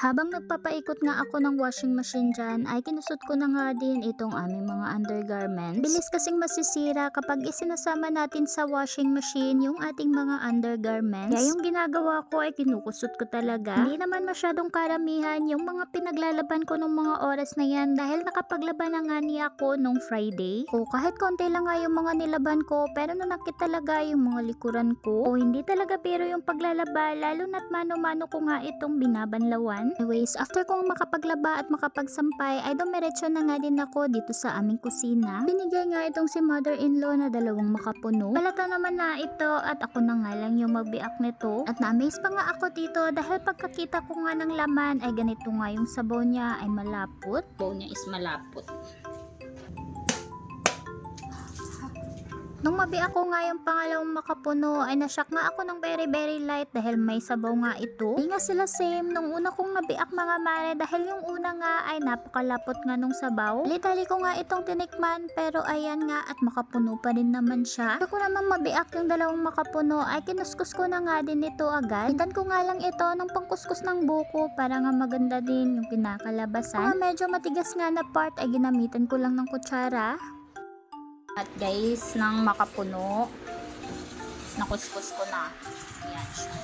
Habang nagpapaikot nga ako ng washing machine dyan, ay kinusot ko na nga din itong aming mga undergarments. Bilis kasing masisira kapag isinasama natin sa washing machine yung ating mga undergarments. Kaya yung ginagawa ko ay kinukusot ko talaga. Hindi naman masyadong karamihan yung mga pinaglalaban ko ng mga oras na yan dahil nakapaglaban na nga niya ako nung Friday. O kahit konti lang nga yung mga nilaban ko pero nanakit talaga yung mga likuran ko. O hindi talaga pero yung paglalaba lalo na't mano-mano ko nga itong binabanlawan. Anyways, after kong makapaglaba at makapagsampay ay dumiretso na nga din ako dito sa aming kusina. Binigay nga itong si mother-in-law na dalawang makapuno. Balata naman na ito at ako na nga lang yung magbiak nito. At na-amaze pa nga ako dito dahil pagkakita ko nga ng laman ay ganito nga yung sabaw niya ay malapot. Sabaw niya is malapot. Nung mabiak ko nga yung pangalawang makapuno ay nasyak nga ako ng very very light dahil may sabaw nga ito. Di nga sila same nung una kong nabiak mga mare dahil yung una nga ay napakalapot nga nung sabaw. Litali ko nga itong tinikman pero ayan nga at makapuno pa rin naman siya. Kaya ko naman mabiak yung dalawang makapuno ay kinuskus ko na nga din ito agad. Hitan ko nga lang ito ng pangkuskus ng buko para nga maganda din yung pinakalabasan. Kung medyo matigas nga na part ay ginamitan ko lang ng kutsara. At guys, nang makapuno, nakuskus ko na. Ayan siya.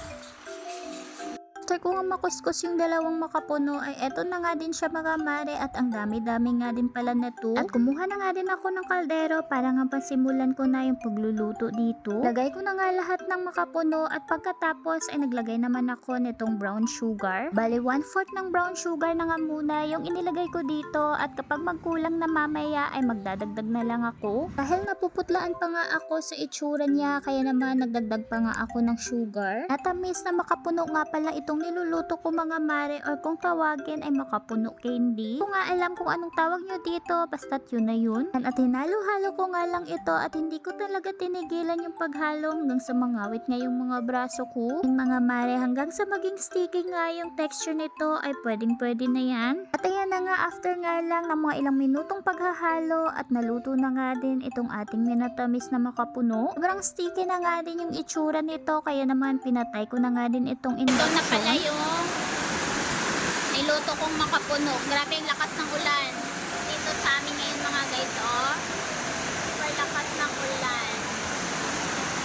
After ko nga makuskus yung dalawang makapuno ay eto na nga din siya mga mare at ang dami-dami nga din pala na to. At kumuha na nga din ako ng kaldero para nga pasimulan ko na yung pagluluto dito. Lagay ko na nga lahat ng makapuno at pagkatapos ay naglagay naman ako nitong brown sugar. Bali 1 fourth ng brown sugar na nga muna yung inilagay ko dito at kapag magkulang na mamaya ay magdadagdag na lang ako. Dahil napuputlaan pa nga ako sa itsura niya kaya naman nagdagdag pa nga ako ng sugar. Natamis na makapuno nga pala itong niluluto ko mga mare or kung tawagin ay makapuno candy. Kung nga alam kung anong tawag nyo dito, basta't yun na yun. At hinalo-halo ko nga lang ito at hindi ko talaga tinigilan yung paghalo hanggang sa mangawit nga yung mga braso ko. Yung mga mare hanggang sa maging sticky nga yung texture nito ay pwedeng pwede na yan. At ayan na nga after nga lang ng mga ilang minutong paghahalo at naluto na nga din itong ating minatamis na makapuno. Sobrang sticky na nga din yung itsura nito kaya naman pinatay ko na nga din itong Ito na induction. Pala yung niluto kong makapuno. Grabe ang lakas ng ulan. Dito sa amin ngayon mga guys, oh. Super lakas ng ulan.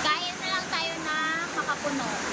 Kaya na lang tayo na makapuno.